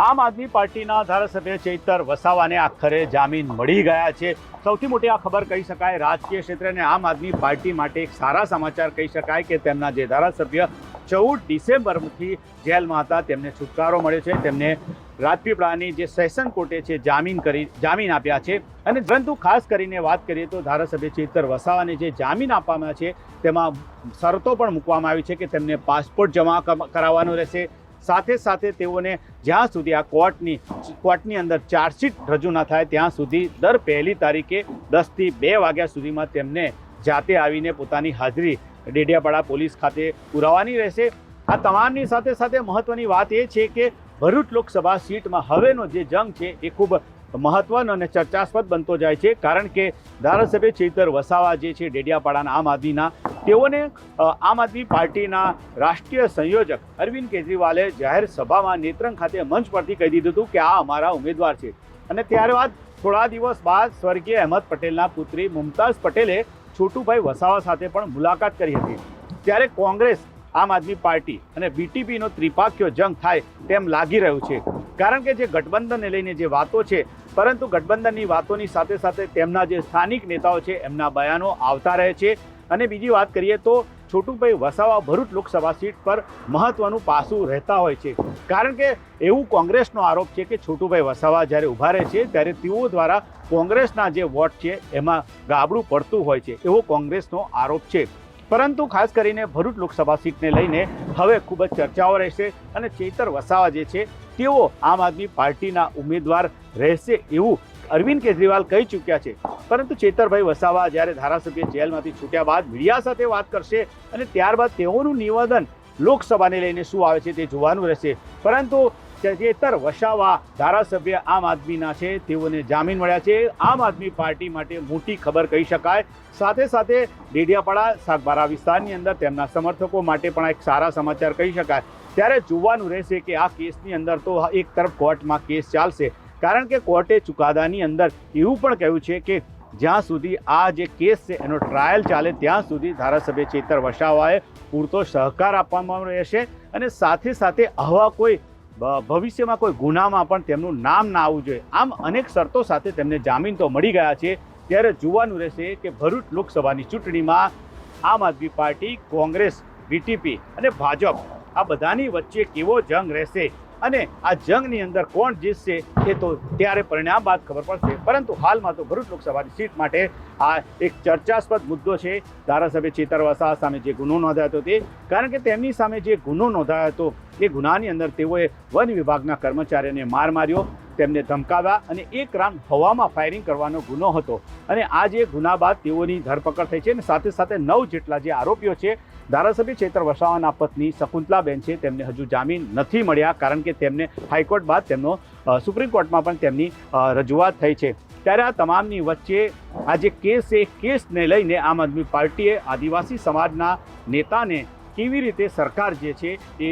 આમ આદમી પાર્ટીના ધારાસભ્ય ચૈતર વસાવાને આખરે જામીન મળી ગયા છે. સૌથી મોટી આ ખબર કહી શકાય, રાજકીય ક્ષેત્રે આમ આદમી પાર્ટી માટે એક સારા સમાચાર કહી શકાય કે તેમના જે ધારાસભ્ય ચૌદ ડિસેમ્બરથી જેલમાં હતા, તેમને છુટકારો મળ્યો છે. તેમને રાજપીપળાની જે સેશન કોર્ટે છે, જામીન કરી, જામીન આપ્યા છે. અને પરંતુ ખાસ કરીને વાત કરીએ તો ધારાસભ્ય ચેતર વસાવાને જે જામીન આપવામાં છે, તેમાં શરતો પણ મૂકવામાં આવી છે કે તેમને પાસપોર્ટ જમા કરાવવાનો રહેશે. સાથે સાથે તેઓને જ્યાં સુધી આ કોર્ટની કોર્ટની અંદર ચાર્જશીટ રજૂ ના થાય, ત્યાં સુધી દર પહેલી તારીખે દસથી બે વાગ્યા સુધીમાં તેમને જાતે આવીને પોતાની હાજરી ડેડિયાપાડા પોલીસ ખાતે પુરાવાની રહેશે. આ તમામની સાથે સાથે મહત્વની વાત એ છે કે ભરૂચ લોકસભા સીટમાં હવેનો જે જંગ છે એ ખૂબ મહત્વનો અને ચર્ચાસ્પદ બનતો જાય છે, કારણ કે ધારાસભ્ય ચેતર વસાવા જે છે, ડેડિયાપાડાના આમ આદમીના, તેઓને આમ આદમી પાર્ટીના રાષ્ટ્રીય સંયોજક અરવિંદ કેજરીવાલે જાહેર સભામાં નેત્રંગ ખાતે મંચ પરથી કહી દીધું હતું કે આ અમારા ઉમેદવાર છે. અને ત્યારબાદ થોડા દિવસ બાદ સ્વર્ગીય અહેમદ પટેલના પુત્રી મુમતાઝ પટેલે છોટુભાઈ વસાવા સાથે પણ મુલાકાત કરી હતી. ત્યારે કોંગ્રેસ, આમ આદમી પાર્ટી અને બીટીપીનો ત્રિપાખ્યો જંગ થાય તેમ લાગી રહ્યું છે. કારણ કે જે ગઠબંધનને લઈને જે વાતો છે પરંતુ ગઠબંધનની વાતોની સાથે સાથે તેમના જે સ્થાનિક નેતાઓ છે, એમના બયાનો આવતા રહે છે. અને બીજી વાત કરીએ તો છોટુભાઈ વસાવા ભરૂચ લોકસભા સીટ પર મહત્વનું પાસું રહેતા હોય છે. કારણ કે એવું કોંગ્રેસનો આરોપ છે કે છોટુભાઈ વસાવા જ્યારે ઊભા રહે છે, ત્યારે તેઓ દ્વારા કોંગ્રેસના જે વોટ છે, એમાં ગાબડું પડતું હોય છે. એવો કોંગ્રેસનો આરોપ છે. પરંતુ ખાસ કરીને ભરૂચ લોકસભા સીટને લઈને હવે ખૂબ જ ચર્ચાઓ રહેશે અને ચેતર વસાવા જે છે, તેઓ આમ આદમી પાર્ટીના ઉમેદવાર રહેશે એવું અરવિંદ કેજરીવાલ કહી ચૂક્યા છે. પરંતુ ચેતરભાઈ વસાવા જ્યારે ધારાસભ્ય જેલમાંથી છૂટ્યા બાદ મીડિયા સાથે વાત કરશે અને ત્યારબાદ તેઓનું નિવેદન લોકસભાને લઈને શું આવે છે તે જોવાનું રહેશે. પરંતુ ચેતર વસાવા ધારાસભ્ય આમ આદમીના છે. તેઓને જામીન મળ્યા છે. આમ આદમી પાર્ટી માટે મોટી ખબર કહી શકાય. સાથે સાથે ડેડિયાપાડા સાગબારા વિસ્તારની અંદર તેમના સમર્થકો માટે પણ એક સારા સમાચાર કહી શકાય. ત્યારે જોવાનું રહેશે કે આ કેસની અંદર તો એક તરફ કોર્ટમાં કેસ ચાલશે. કારણ કે કોર્ટે ચુકાદાની અંદર એવું પણ કહ્યું છે કે જ્યાં સુધી આ જે કેસ છે, એનો ટ્રાયલ ચાલે ત્યાં સુધી ધારાસભ્ય ચેતર વસાવાએ પૂરતો સહકાર આપવામાં રહેશે. અને સાથે સાથે આવા કોઈ ભવિષ્યમાં કોઈ ગુનામાં પણ તેમનું નામ ના આવવું જોઈએ. આમ અનેક શરતો સાથે તેમને જામીન તો મળી ગયા છે. ત્યારે જોવાનું રહેશે કે ભરૂચ લોકસભાની ચૂંટણીમાં આમ આદમી પાર્ટી, કોંગ્રેસ વીટીપી અને ભાજપ આ બધાની વચ્ચે કેવો જંગ રહેશે? અને આ જંગની અંદર કોણ જીતશે એ તો ત્યારે પરિણામ બાદ ખબર પડશે. પરંતુ હાલમાં તો ભરૂચ લોકસભાની સીટ માટે આ એક ચર્ચાસ્પદ મુદ્દો છે. ધારાસભ્ય ચેતર સામે જે ગુનો નોંધાયો હતો તે, કારણ કે તેમની સામે જે ગુનો નોંધાયો હતો એ ગુનાની અંદર તેઓએ વન વિભાગના કર્મચારીને માર માર્યો, તેમને ધમકાવ્યા અને એક રાઉન્ડ હવામાં ફાયરિંગ કરવાનો ગુનો હતો. અને આ જે ગુના બાદ તેઓની ધરપકડ થઈ છે અને સાથે સાથે નવ જેટલા જે આરોપીઓ છે ધારાસભ્ય ચેતર વસાવાના પત્ની શકુંતલાબેન છે. તેમને હજુ જામીન નથી મળ્યા કારણ કે તેમને હાઈકોર્ટ બાદ તેમનો સુપ્રીમ કોર્ટમાં પણ તેમની રજૂઆત થઈ છે. ત્યારે આ તમામની વચ્ચે આ જે કેસ છે કેસને લઈને આમ આદમી પાર્ટીએ આદિવાસી સમાજના નેતાને કેવી રીતે સરકાર જે છે એ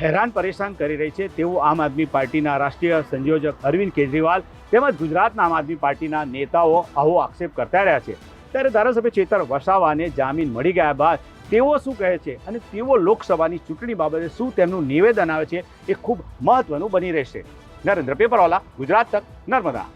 હેરાન પરેશાન કરી રહી છે તેવું આમ આદમી પાર્ટીના રાષ્ટ્રીય સંયોજક અરવિંદ કેજરીવાલ તેમજ ગુજરાતના આમ આદમી પાર્ટીના નેતાઓ આવો આક્ષેપ કરતા રહ્યા છે. ત્યારે ધારાસભ્ય ચેતર વસાવાને જામીન મળી ગયા બાદ તેઓ શું કહે છે અને તેઓ લોકસભાની ચૂંટણી બાબતે શું તેમનું નિવેદન આવે છે એ ખૂબ મહત્વનું બની રહેશે. નરેન્દ્ર પેપરવાલા ગુજરાત તક નર્મદા.